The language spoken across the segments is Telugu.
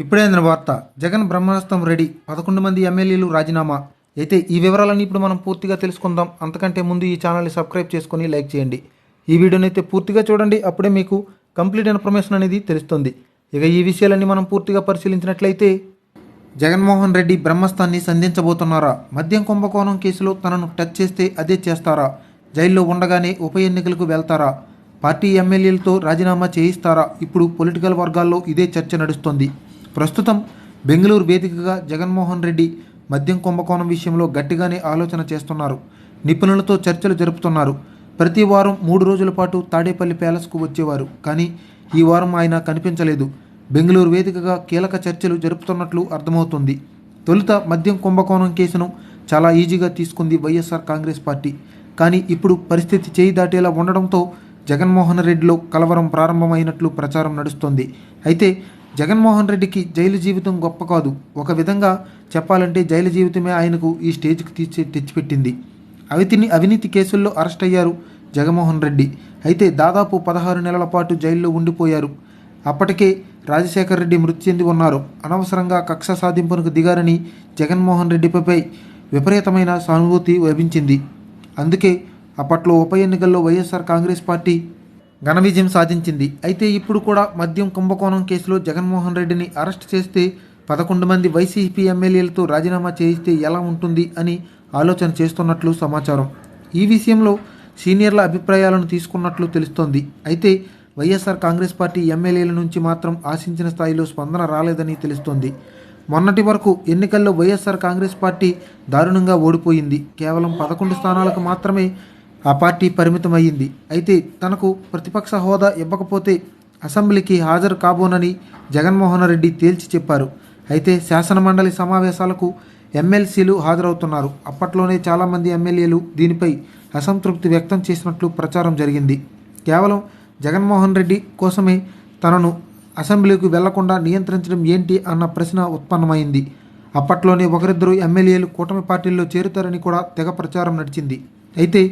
ఇప్పుడే అందిన వార్త. జగన్ బ్రహ్మాస్త్రం రెడీ. పదకొండు మంది ఎమ్మెల్యేలు రాజీనామా. అయితే ఈ వివరాలన్నీ ఇప్పుడు మనం పూర్తిగా తెలుసుకుందాం. అంతకంటే ముందు ఈ ఛానల్ని సబ్స్క్రైబ్ చేసుకొని లైక్ చేయండి. ఈ వీడియోని అయితే పూర్తిగా చూడండి. అప్పుడే మీకు కంప్లీట్ ఇన్ఫర్మేషన్ అనేది తెలుస్తుంది. ఇక ఈ విషయాలన్నీ మనం పూర్తిగా పరిశీలించినట్లయితే జగన్మోహన్ రెడ్డి బ్రహ్మస్థాన్ని సంధించబోతున్నారా? మద్యం కుంభకోణం కేసులో తనను టచ్ చేస్తే అదే చేస్తారా? జైల్లో ఉండగానే ఉప ఎన్నికలకు వెళ్తారా? పార్టీ ఎమ్మెల్యేలతో రాజీనామా చేయిస్తారా? ఇప్పుడు పొలిటికల్ వర్గాల్లో ఇదే చర్చ నడుస్తోంది. ప్రస్తుతం బెంగళూరు వేదికగా జగన్మోహన్ రెడ్డి మద్యం కుంభకోణం విషయంలో గట్టిగానే ఆలోచన చేస్తున్నారు. నిపుణులతో చర్చలు జరుపుతున్నారు. ప్రతి వారం మూడు రోజుల పాటు తాడేపల్లి ప్యాలెస్కు వచ్చేవారు. కానీ ఈ వారం ఆయన కనిపించలేదు. బెంగళూరు వేదికగా కీలక చర్చలు జరుపుతున్నట్లు అర్థమవుతుంది. తొలుత మద్యం కుంభకోణం కేసును చాలా ఈజీగా తీసుకుంది వైఎస్ఆర్ కాంగ్రెస్ పార్టీ. కానీ ఇప్పుడు పరిస్థితి చేయి దాటేలా ఉండడంతో జగన్మోహన్ రెడ్డిలో కలవరం ప్రారంభమైనట్లు ప్రచారం నడుస్తోంది. అయితే జగన్మోహన్ రెడ్డికి జైలు జీవితం గొప్ప కాదు. ఒక విధంగా చెప్పాలంటే జైలు జీవితమే ఆయనకు ఈ స్టేజ్కి తీర్చి తెచ్చిపెట్టింది. అవితిని అవినీతి కేసుల్లో అరెస్ట్ అయ్యారు జగన్మోహన్ రెడ్డి. అయితే దాదాపు పదహారు నెలల పాటు జైల్లో ఉండిపోయారు. అప్పటికే రాజశేఖర రెడ్డి మృతి చెంది ఉన్నారు. అనవసరంగా కక్ష సాధింపునకు దిగారని జగన్మోహన్ రెడ్డిపై విపరీతమైన సానుభూతి లభించింది అందుకే అప్పట్లో ఉప ఎన్నికల్లో వైఎస్ఆర్ కాంగ్రెస్ పార్టీ ఘన విజయం సాధించింది. అయితే ఇప్పుడు కూడా మద్యం కుంభకోణం కేసులో జగన్మోహన్ రెడ్డిని అరెస్ట్ చేస్తే పదకొండు మంది వైసీపీ ఎమ్మెల్యేలతో రాజీనామా చేయిస్తే ఎలా ఉంటుంది అని ఆలోచన చేస్తున్నట్లు సమాచారం. ఈ విషయంలో సీనియర్ల అభిప్రాయాలను తీసుకున్నట్లు తెలుస్తోంది. అయితే వైఎస్ఆర్ కాంగ్రెస్ పార్టీ ఎమ్మెల్యేల నుంచి మాత్రం ఆశించిన స్థాయిలో స్పందన రాలేదని తెలుస్తోంది. మొన్నటి వరకు ఎన్నికల్లో వైఎస్ఆర్ కాంగ్రెస్ పార్టీ దారుణంగా ఓడిపోయింది. కేవలం పదకొండు స్థానాలకు మాత్రమే ఆ పార్టీ పరిమితమయ్యింది. అయితే తనకు ప్రతిపక్ష హోదా ఇవ్వకపోతే అసెంబ్లీకి హాజరు కాబోనని జగన్మోహన్ రెడ్డి తేల్చి చెప్పారు. అయితే శాసనమండలి సమావేశాలకు ఎమ్మెల్సీలు హాజరవుతున్నారు. అప్పట్లోనే చాలామంది ఎమ్మెల్యేలు దీనిపై అసంతృప్తి వ్యక్తం చేసినట్లు ప్రచారం జరిగింది. కేవలం జగన్మోహన్ రెడ్డి కోసమే తనను అసెంబ్లీకి వెళ్ళకుండా నియంత్రించడం ఏంటి అన్న ప్రశ్న ఉత్పన్నమైంది. అప్పట్లోనే ఒకరిద్దరు ఎమ్మెల్యేలు కూటమి పార్టీల్లో చేరుతారని కూడా తెగ ప్రచారం నడిచింది. అయితే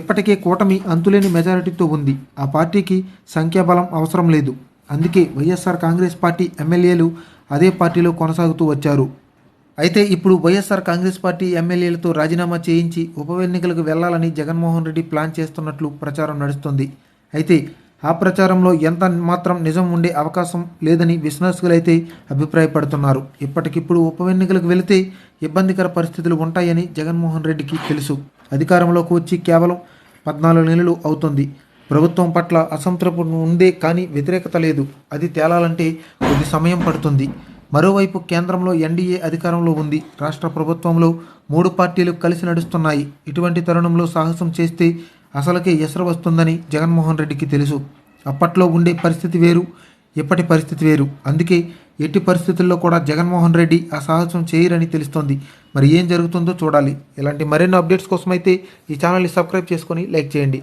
ఇప్పటికే కూటమి అంతులేని మెజారిటీతో ఉంది. ఆ పార్టీకి సంఖ్యాబలం అవసరం లేదు. అందుకే వైఎస్ఆర్ కాంగ్రెస్ పార్టీ ఎమ్మెల్యేలు అదే పార్టీలో కొనసాగుతూ వచ్చారు. అయితే ఇప్పుడు వైఎస్ఆర్ కాంగ్రెస్ పార్టీ ఎమ్మెల్యేలతో రాజీనామా చేయించి ఉప ఎన్నికలకు వెళ్ళాలని జగన్మోహన్ రెడ్డి ప్లాన్ చేస్తున్నట్లు ప్రచారం నడుస్తుంది. అయితే ఆ ప్రచారంలో ఎంత మాత్రం నిజం ఉండే అవకాశం లేదని విశ్లేషకులైతే అభిప్రాయపడుతున్నారు. ఇప్పటికిప్పుడు ఉప ఎన్నికలకు వెళితే ఇబ్బందికర పరిస్థితులు ఉంటాయని జగన్మోహన్ రెడ్డికి తెలుసు. అధికారంలోకి వచ్చి కేవలం పద్నాలుగు నెలలు అవుతుంది. ప్రభుత్వం పట్ల అసంతృప్తి ఉందే కానీ వ్యతిరేకత లేదు. అది తేలాలంటే కొద్ది సమయం పడుతుంది. మరోవైపు కేంద్రంలో ఎన్డీఏ అధికారంలో ఉంది. రాష్ట్ర ప్రభుత్వంలో మూడు పార్టీలు కలిసి నడుస్తున్నాయి. ఇటువంటి తరుణంలో సాహసం చేస్తే అసలుకే ఎసరు వస్తుందని జగన్మోహన్ రెడ్డికి తెలుసు. అప్పట్లో ఉండే పరిస్థితి వేరు. ఇప్పటి పరిస్థితి వేరు? అందుకే ఎట్టి పరిస్థితుల్లో కూడా జగన్మోహన్ రెడ్డి ఆ సాహసం చేయరని తెలుస్తోంది. మరి ఏం జరుగుతుందో చూడాలి. ఇలాంటి మరిన్ని అప్డేట్స్ కోసమైతే ఈ ఛానల్ని సబ్స్క్రైబ్ చేసుకొని లైక్ చేయండి.